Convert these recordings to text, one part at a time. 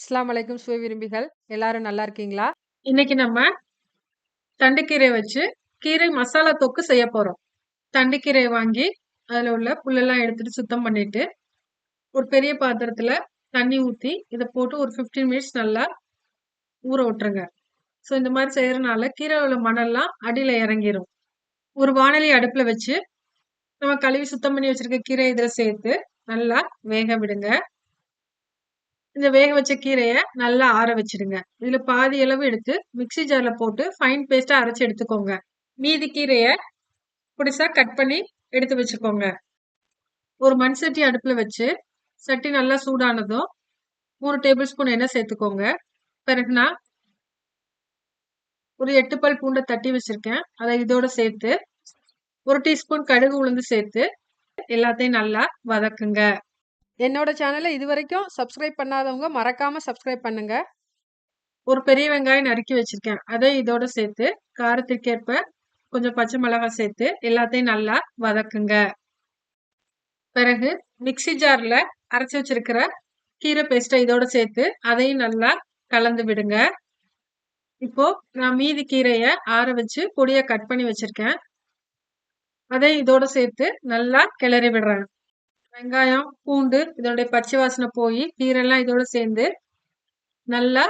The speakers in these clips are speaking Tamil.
இஸ்லாம் அலைக்கும் சுவை விரும்பிகள். எல்லாரும் நல்லா இருக்கீங்களா? இன்னைக்கு நம்ம தண்டுக்கீரை வச்சு கீரை மசாலா தொக்கு செய்ய போறோம். தண்டுக்கீரை வாங்கி அதுல உள்ள புல்லெல்லாம் எடுத்துட்டு சுத்தம் பண்ணிட்டு, ஒரு பெரிய பாத்திரத்துல தண்ணி ஊத்தி, இதை போட்டு ஒரு 15 மினிட்ஸ் நல்லா ஊற விட்டுருங்க. ஸோ இந்த மாதிரி செய்யறதுனால கீரை உள்ள மணல்லாம் அடியில இறங்கிரும். ஒரு வானொலி அடுப்புல வச்சு, நம்ம கழுவி சுத்தம் பண்ணி வச்சிருக்க கீரை இதில் சேர்த்து நல்லா வேக விடுங்க. இந்த வேக வச்ச கீரையை நல்லா ஆற வச்சிடுங்க இதுல பாதி அளவு எடுத்து மிக்ஸி ஜார்ல போட்டு ஃபைன் பேஸ்டா அரைச்சு எடுத்துக்கோங்க. மீதி கீரையை புடிசா கட் பண்ணி எடுத்து வச்சுக்கோங்க. ஒரு மண் சட்டி அடுப்புல வச்சு, சட்டி நல்லா சூடானதும் மூணு டேபிள் ஸ்பூன் எண்ணெய் சேர்த்துக்கோங்க. பிறகுனா ஒரு எட்டு பல் பூண்டை தட்டி வச்சிருக்கேன். அதை இதோட சேர்த்து, ஒரு டீஸ்பூன் கடுகு உளுந்து சேர்த்து, எல்லாத்தையும் நல்லா வதக்குங்க. என்னோட இது இதுவரைக்கும் சப்ஸ்கிரைப் பண்ணாதவங்க மறக்காம சப்ஸ்கிரைப் பண்ணுங்க. ஒரு பெரிய வெங்காயம் நறுக்கி வச்சிருக்கேன். அதை இதோட சேர்த்து, காரத்திற்கேற்ப கொஞ்சம் பச்சை மிளகாய் சேர்த்து, எல்லாத்தையும் நல்லா வதக்குங்க. பிறகு மிக்ஸி ஜாரில் அரைச்சி வச்சிருக்கிற கீரை பேஸ்ட்டை இதோட சேர்த்து, அதையும் நல்லா கலந்து விடுங்க. இப்போ நான் மீதி கீரையை ஆற வச்சு பொடியை கட் பண்ணி வச்சிருக்கேன். அதை இதோட சேர்த்து நல்லா கிளறி விடுறேன். வெங்காயம், பூண்டு இதனுடைய பச்சை வாசனை போய் கீரைலாம் இதோட சேர்ந்து நல்லா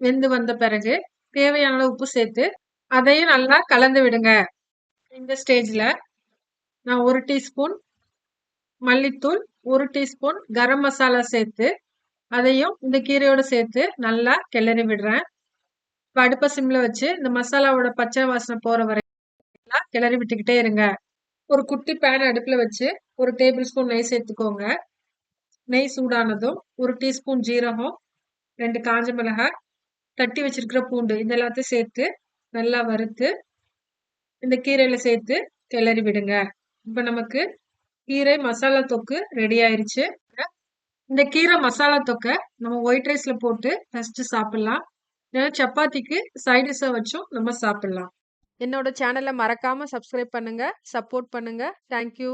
வெந்து வந்த பிறகு, தேவையான அளவு உப்பு சேர்த்து, அதையும் நல்லா கலந்து விடுங்க. இந்த ஸ்டேஜில் நான் ஒரு டீஸ்பூன் மல்லித்தூள், ஒரு டீஸ்பூன் கரம் மசாலா சேர்த்து, அதையும் இந்த கீரையோடு சேர்த்து நல்லா கிளறி விடுறேன். இப்போ அடுப்பை சிம்மில் வச்சு, இந்த மசாலாவோட பச்சை வாசனை போகிற வரைக்கும் நல்லா கிளறி விட்டுக்கிட்டே இருங்க. ஒரு குட்டி பேன் அடுப்பில் வச்சு, ஒரு டேபிள் ஸ்பூன் நெய் சேர்த்துக்கோங்க. நெய் சூடானதும் ஒரு டீஸ்பூன் ஜீரகம், ரெண்டு காஞ்ச மிளகாய், தட்டி வச்சிருக்கிற பூண்டு இது எல்லாத்தையும் சேர்த்து நல்லா வறுத்து, இந்த கீரையில சேர்த்து கிளறி விடுங்க. இப்போ நமக்கு கீரை மசாலா தொக்கு ரெடி ஆயிருச்சு. இந்த கீரை மசாலா தொக்கை நம்ம ஒயிட் ரைஸ்ல போட்டு ஃபஸ்ட்டு சாப்பிடலாம். இல்லைன்னா சப்பாத்திக்கு சைடிஷாக வச்சும் நம்ம சாப்பிடலாம். என்னோட சேனலை மறக்காம சப்ஸ்கிரைப் பண்ணுங்க. சப்போர்ட் பண்ணுங்க. Thank you.